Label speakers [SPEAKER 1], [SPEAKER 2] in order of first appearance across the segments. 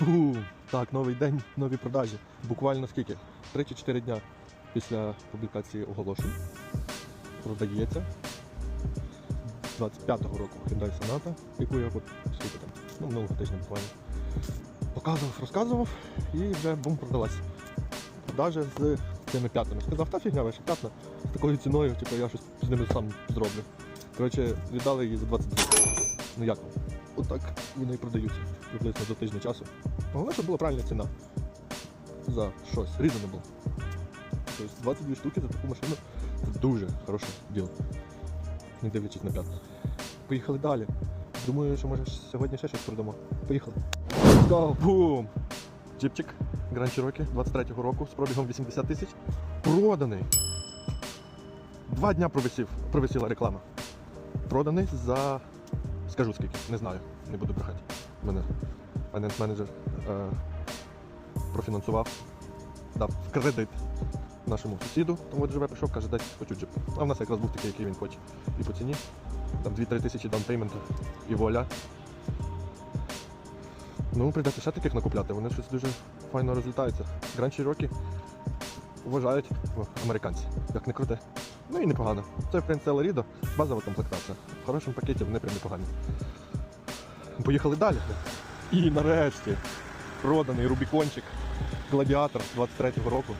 [SPEAKER 1] Бум! Так, новий день, нові продажі. Буквально скільки? 3 чи 4 дня після публікації оголошень. Продається 25-го року Hyundai Sonata, яку я от скільки там, ну, минулого тижня буквально. Показував, розказував і вже бум продалась. Продажі з цими п'ятнами. Сказав, та фігня ваша п'ятна з такою ціною, типу я щось з ними сам зроблю. Коротше, віддали її за 22. Ну як вам? Отак вони і продаються приблизно до тижня часу. Головне, щоб була правильна ціна за щось. Reasonable. Тобто 22 штуки за таку машину це дуже хороше діло. Не дивлячись на п'ятна. Поїхали далі. Думаю, що може сьогодні ще щось продамо. Поїхали. Go! Бум! Джипчик Grand Cherokee 23-го року з пробігом 80 тисяч. Проданий! Два дня провисів, провисіла реклама. Проданий за. Скажу скільки, не знаю, не буду брехати. Мене файнанс менеджер е, профінансував, дав в кредит нашому сусіду, тому от живе прийшов, каже, дай хочу джип. А в нас якраз був такий, який він хоче. І по ціні. Там 2-3 тисячі даунпейменту і воля. Ну, прийдеться ще таких накупляти, вони щось дуже файно розлітаються. Grand Cherokee вважають американці, як не круте. Ну і непогано. Це в принципі Ларідо, базова комплектація. В хорошому пакеті вони прям непогані. Поїхали далі. І нарешті проданий Рубікончик Гладіатор 23-го року.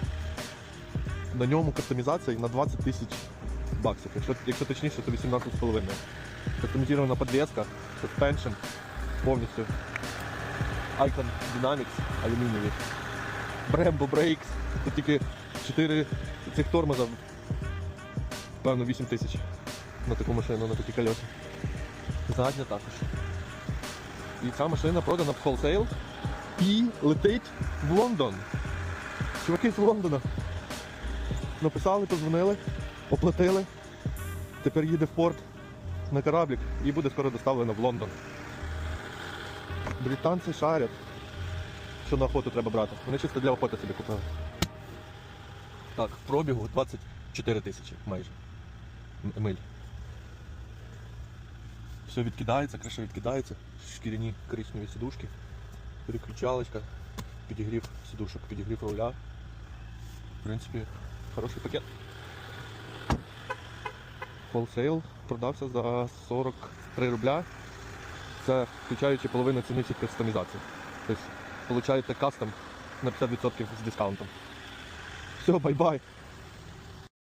[SPEAKER 1] На ньому кастомізація на 20 тисяч баксів. Якщо, якщо точніше, то 18,5. Кастомізована подвеска, suspension, повністю. Icon Dynamics алюмінієві. Brembo Brakes. Тут тільки 4 цих тормоза. Певно 8 тисяч на таку машину, на такі колеса. Задня також. І ця машина продана в холсейл і летить в Лондон. Чуваки з Лондона. Написали, позвонили, оплатили. Тепер їде в порт на кораблік і буде скоро доставлено в Лондон. Британці шарять. Що на охоту треба брати. Вони чисто для охоти собі купили. Так, пробігу 24 тисячі майже. Миль. Все відкидається, криша відкидається, шкіряні коричневі сідушки, переключалочка, підігрів сідушок, підігрів руля. В принципі, хороший пакет. Wholesale продався за 43 рубля. Це включаючи половину ціни всіх кастомізацій. Тобто, получаєте кастом на 50% з дискаунтом. Все, бай-бай.